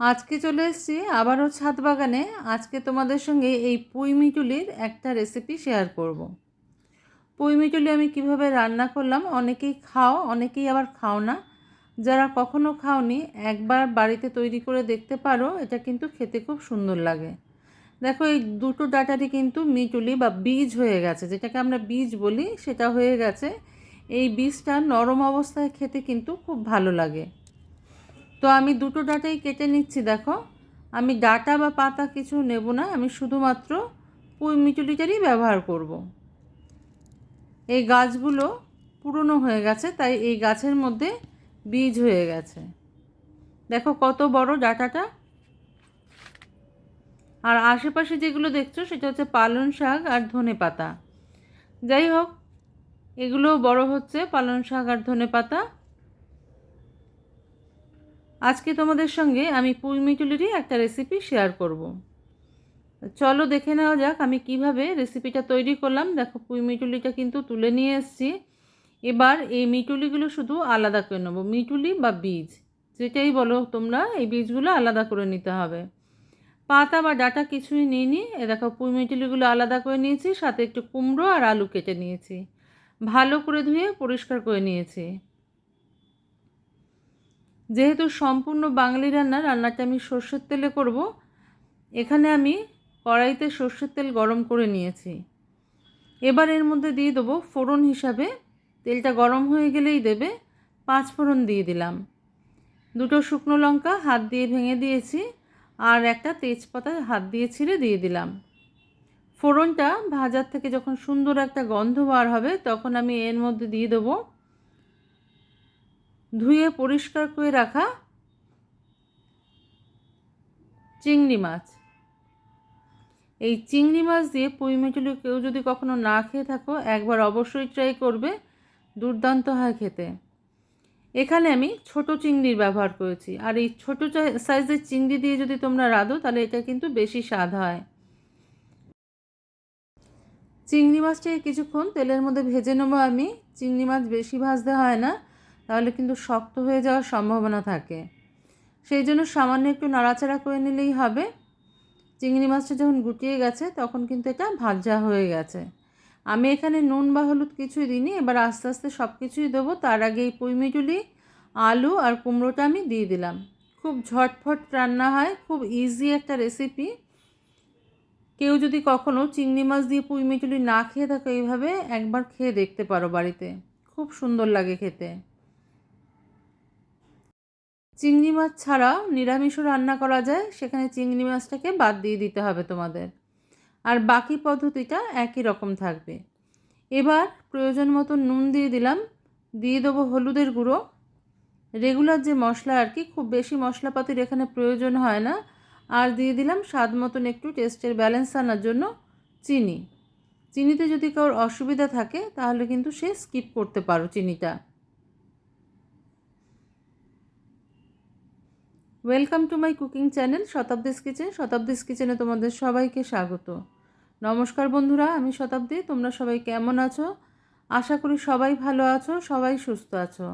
আজকে চলে এসেছি আবারও ছাদ বাগানে। আজকে তোমাদের সঙ্গে এই পুঁই মিটুলির একটা রেসিপি শেয়ার করব। পুঁই মিটুলি আমি কীভাবে রান্না করলাম, অনেকেই খাও, অনেকেই আবার খাও না। যারা কখনো খাওনি, একবার বাড়িতে তৈরি করে দেখতে পারো, এটা কিন্তু খেতে খুব সুন্দর লাগে। দেখো, এই দুটো ডাটারই কিন্তু মিটুলি বা বীজ হয়ে গেছে, যেটাকে আমরা বীজ বলি, সেটা হয়ে গেছে। এই বীজটা নরম অবস্থায় খেতে কিন্তু খুব ভালো লাগে। তো আমি দুটো ডাটাই কেটে নিচ্ছি, দেখো। আমি ডাটা বা পাতা কিছু নেব না, আমি শুধুমাত্র পুঁই মিটুলিটারই ব্যবহার করব। এই গাছগুলো পুরনো হয়ে গেছে, তাই এই গাছের মধ্যে বীজ হয়ে গেছে। দেখো কত বড় ডাটাটা। আর আশেপাশে যেগুলো দেখছ, সেটা হচ্ছে পালন শাক আর ধনে পাতা। যাই হোক, এগুলো বড় হচ্ছে পালন শাক আর ধনে পাতা। আজকে তোমাদের সঙ্গে আমি পুঁই মিটুলিরই একটা রেসিপি শেয়ার করব। চলো দেখে নেওয়া যাক আমি কীভাবে রেসিপিটা তৈরি করলাম। দেখো পুঁই মিটুলিটা কিন্তু তুলে নিয়ে এসেছি। এবার এই মিটুলিগুলো শুধু আলাদা করে নেব, মিটুলি বা বীজ। যেটাই বলো তোমরা, এই বীজগুলো আলাদা করে নিতে হবে। পাতা বা ডাটা কিছুই নিইনি। এ দেখো পুঁই মিটুলিগুলো আলাদা করে নিয়েছি, সাথে একটু কুমড়ো আর আলু কেটে নিয়েছি। ভালো করে ধুয়ে পরিষ্কার করে নিয়েছি। যেহেতু সম্পূর্ণ বাঙালি রান্না রান্নাটা আমি সর্ষের তেলে করব। এখানে আমি কড়াইতে সর্ষের তেল গরম করে নিয়েছি। এবার এর মধ্যে দিয়ে দেবো ফোড়ন হিসাবে। তেলটা গরম হয়ে গেলেই দেবে, পাঁচ ফোড়ন দিয়ে দিলাম। দুটো শুকনো লঙ্কা হাত দিয়ে ভেঙে দিয়েছি আর একটা তেজপাতা হাত দিয়ে ছিঁড়ে দিয়ে দিলাম। ফোড়নটা ভাজার থেকে যখন সুন্দর একটা গন্ধ বার হবে, তখন আমি এর মধ্যে দিয়ে দেবো ধুয়ে পরিষ্কার করে রাখা চিংড়ি মাছ। এই চিংড়ি মাছ দিয়ে পুঁই মিটুলি কেউ যদি কখনো না খেয়ে থাকো, একবার অবশ্যই ট্রাই করবে দুর্দান্ত হয় খেতে। এখানে আমি ছোট চিংড়ির ব্যবহার করেছি। আর এই ছোট সাইজের চিংড়ি দিয়ে যদি তোমরা রাঁধো, তাহলে এটা কিন্তু বেশি স্বাদ হয়। চিংড়ি মাছটাকে কিছুক্ষণ তেলের মধ্যে ভেজে নেব আমি। চিংড়ি মাছ বেশি ভাজতে হয় না। তাহলে কিন্তু শক্ত হয়ে যাওয়ার সম্ভাবনা থাকে। সেই জন্য সামান্য একটু নাড়াচাড়া করে নিলেই হবে। চিংড়ি মাছটা যখন গুটিয়ে গেছে, তখন কিন্তু এটা ভাজা হয়ে গেছে। আমি এখানে নুন বা হলুদ কিছুই দিইনি, এবার আস্তে আস্তে সব কিছুই দেবো। তার আগে এই পুঁইমিটুলি আলু আর কুমড়োটা আমি দিয়ে দিলাম। খুব ঝটফট রান্না হয়, খুব ইজি একটা রেসিপি কেউ যদি কখনও চিংড়ি মাছ দিয়ে পুঁইমিটুলি না খেয়ে থাকো এইভাবে, একবার খেয়ে দেখতে পারো বাড়িতে। খুব সুন্দর লাগে খেতে। চিংড়ি মাছ ছাড়াও নিরামিষও রান্না করা যায়, সেখানে চিংড়ি মাছটাকে বাদ দিয়ে দিতে হবে তোমাদের। আর বাকি পদ্ধতিটা একই রকম থাকবে। এবার প্রয়োজন মতো নুন দিয়ে দিলাম, দিয়ে দেবো হলুদের গুঁড়ো। রেগুলার যে মশলা আর কি, খুব বেশি মশলাপাতির এখানে প্রয়োজন হয় না। আর দিয়ে দিলাম স্বাদ মতন একটু টেস্টের ব্যালেন্স আনার জন্য চিনি। চিনিতে যদি কারোর অসুবিধা থাকে, তাহলে কিন্তু সে স্কিপ করতে পারো চিনিটা। Welcome to my cooking channel Shatabdi's kitchen Shatabdi's কিচেনে তোমাদের সবাইকে স্বাগত। নমস্কার বন্ধুরা, আমি শতাব্দী। তোমরা সবাই কেমন আছো? আশা করি সবাই ভালো আছো, সবাই সুস্থ আছো।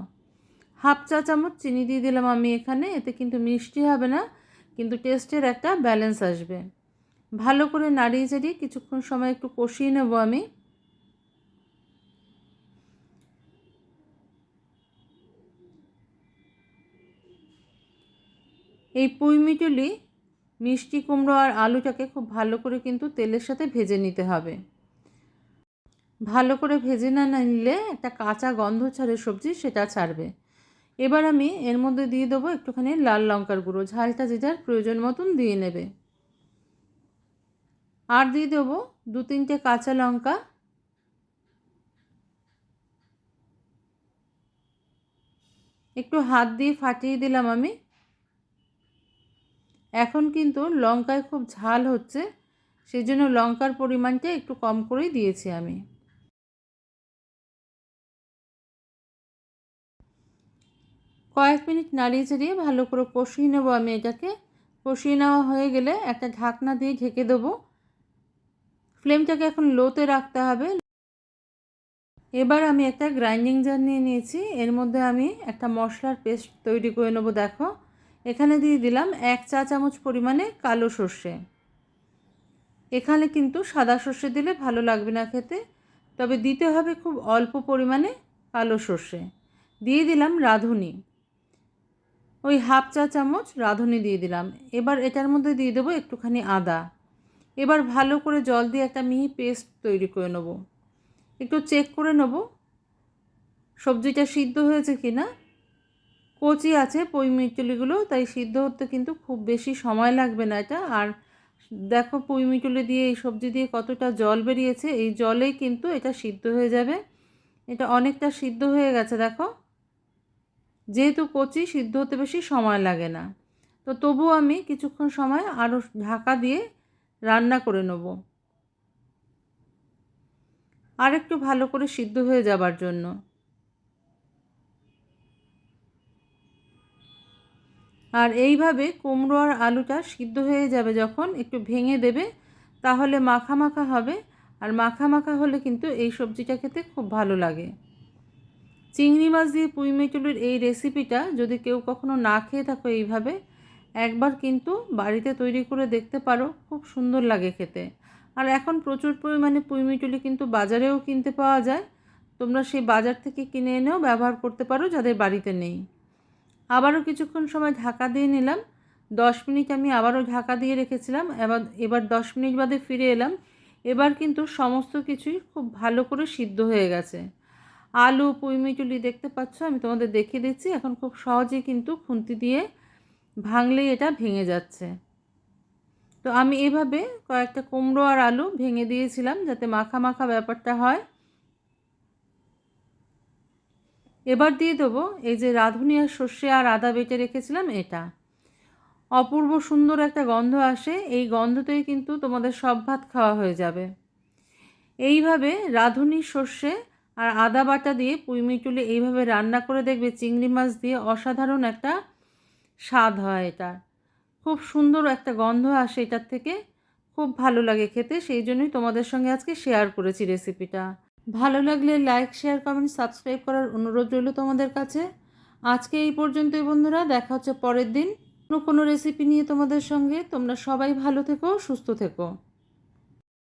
হাফ চা চামচ চিনি দিয়ে দিলাম আমি এখানে, এতে কিন্তু মিষ্টি হবে না, কিন্তু টেস্টের একটা ব্যালেন্স আসবে। ভালো করে নাড়িয়ে চাড়িয়ে কিছুক্ষণ সময় একটু কষিয়ে নেব আমি। এই পুঁই মিটুলি, মিষ্টি কুমড়ো আর আলুটাকে খুব ভালো করে কিন্তু তেলের সাথে ভেজে নিতে হবে। ভালো করে ভেজে না নিলে একটা কাঁচা গন্ধ ছাড়ে সবজি সেটা ছাড়বে। এবার আমি এর মধ্যে দিয়ে দেবো একটুখানি লাল লঙ্কার গুঁড়ো। ঝালটা যে যার প্রয়োজন মতন দিয়ে নেবে। আর দিয়ে দেবো দু তিনটে কাঁচা লঙ্কা। একটু হাত দিয়ে ফাটিয়ে দিলাম আমি। এখন কিন্তু লঙ্কায় খুব ঝাল হচ্ছে সেই জন্য লঙ্কার পরিমাণটা একটু কম করেই দিয়েছি আমি। কয়েক মিনিট নাড়িয়ে চাড়িয়ে ভালো করে কষিয়ে নেব আমি এটাকে। কষিয়ে নেওয়া হয়ে গেলে একটা ঢাকনা দিয়ে ঢেকে দেবো। ফ্লেমটাকে এখন লোতে রাখতে হবে। এবার আমি একটা গ্রাইন্ডিং জার নিয়ে নিয়েছি। এর মধ্যে আমি একটা মশলার পেস্ট তৈরি করে নেব, দেখো। এখানে দিয়ে দিলাম এক চা চামচ পরিমাণে কালো সর্ষে। এখানে কিন্তু সাদা সর্ষে দিলে ভালো লাগবে না খেতে, তবে দিতে হবে খুব অল্প পরিমাণে কালো সর্ষে। দিয়ে দিলাম রাঁধুনি। ওই হাফ চা চামচ রাঁধুনি দিয়ে দিলাম। এবার এটার মধ্যে দিয়ে দেবো একটুখানি আদা। এবার ভালো করে জল দিয়ে একটা মিহি পেস্ট তৈরি করে নেব। একটু চেক করে নেব সবজিটা সিদ্ধ হয়েছে কি না কচি আছে, পই মিটুলিগুলো তাই সিদ্ধ হতে কিন্তু খুব বেশি সময় লাগবে না এটা। আর দেখো পুঁই মিটুলি দিয়ে এই সবজি দিয়ে কতটা জল বেরিয়েছে, এই জলেই কিন্তু এটা সিদ্ধ হয়ে যাবে। এটা অনেকটা সিদ্ধ হয়ে গেছে, দেখো। যেহেতু কচি, সিদ্ধ হতে বেশি সময় লাগে না। তো তবু আমি কিছুক্ষণ সময় আরও ঢাকা দিয়ে রান্না করে নেব। আর একটু ভালো করে সিদ্ধ হয়ে যাবার জন্য। আর এইভাবে কুমড়ো আর আলুটা সিদ্ধ হয়ে যাবে যখন একটু ভেঙে দেবে, তাহলে মাখা মাখা হবে। আর মাখা মাখা হলে কিন্তু এই সবজিটা খেতে খুব ভালো লাগে। চিংড়ি মাছ দিয়ে পুঁই মেটুলির এই রেসিপিটা যদি কেউ কখনো না খেয়ে থাকো এইভাবে, একবার কিন্তু বাড়িতে তৈরি করে দেখতে পারো, খুব সুন্দর লাগে খেতে। আর এখন প্রচুর পরিমাণে পুঁই মিটুলি কিন্তু বাজারেও কিনতে পাওয়া যায়। তোমরা সেই বাজার থেকে কিনে এনেও ব্যবহার করতে পারো যাদের বাড়িতে নেই। আবারও কিছুক্ষণ সময় ঢাকা দিয়ে নিলাম। দশ মিনিট আমি আবারও ঢাকা দিয়ে রেখেছিলাম। এবার এবার দশ মিনিট বাদে ফিরে এলাম। এবার কিন্তু সমস্ত কিছুই খুব ভালো করে সিদ্ধ হয়ে গেছে। আলু পুঁইমিটুলি দেখতে পাচ্ছ, আমি তোমাদের দেখিয়ে দিচ্ছি। এখন খুব সহজেই কিন্তু খুন্তি দিয়ে ভাঙলেই এটা ভেঙে যাচ্ছে। তো আমি এভাবে কয়েকটা কুমড়ো আর আলু ভেঙে দিয়েছিলাম যাতে মাখা মাখা ব্যাপারটা হয়। এবার দিয়ে দেবো, এই যে রাঁধুনি আর সর্ষে আর আদা বেটে রেখেছিলাম এটা। অপূর্ব সুন্দর একটা গন্ধ আসে, এই গন্ধতেই কিন্তু তোমাদের সব ভাত খাওয়া হয়ে যাবে। এইভাবে রাঁধুনি, সর্ষে আর আদা বাটা দিয়ে পুঁইমিটুলি এইভাবে রান্না করে দেখবে চিংড়ি মাছ দিয়ে অসাধারণ একটা স্বাদ হয় এটা। খুব সুন্দর একটা গন্ধ আসে এটার থেকে, খুব ভালো লাগে খেতে, সেই জন্যই তোমাদের সঙ্গে আজকে শেয়ার করেছি রেসিপিটা ভালো লাগলে লাইক শেয়ার কমেন্ট সাবস্ক্রাইব করার অনুরোধ রইল তোমাদের কাছে। আজকে এই পর্যন্তই বন্ধুরা, দেখা হচ্ছে পরের দিন। কোনো কোনো রেসিপি নিয়ে তোমাদের সঙ্গে। তোমরা সবাই ভালো থেকো, সুস্থ থেকো।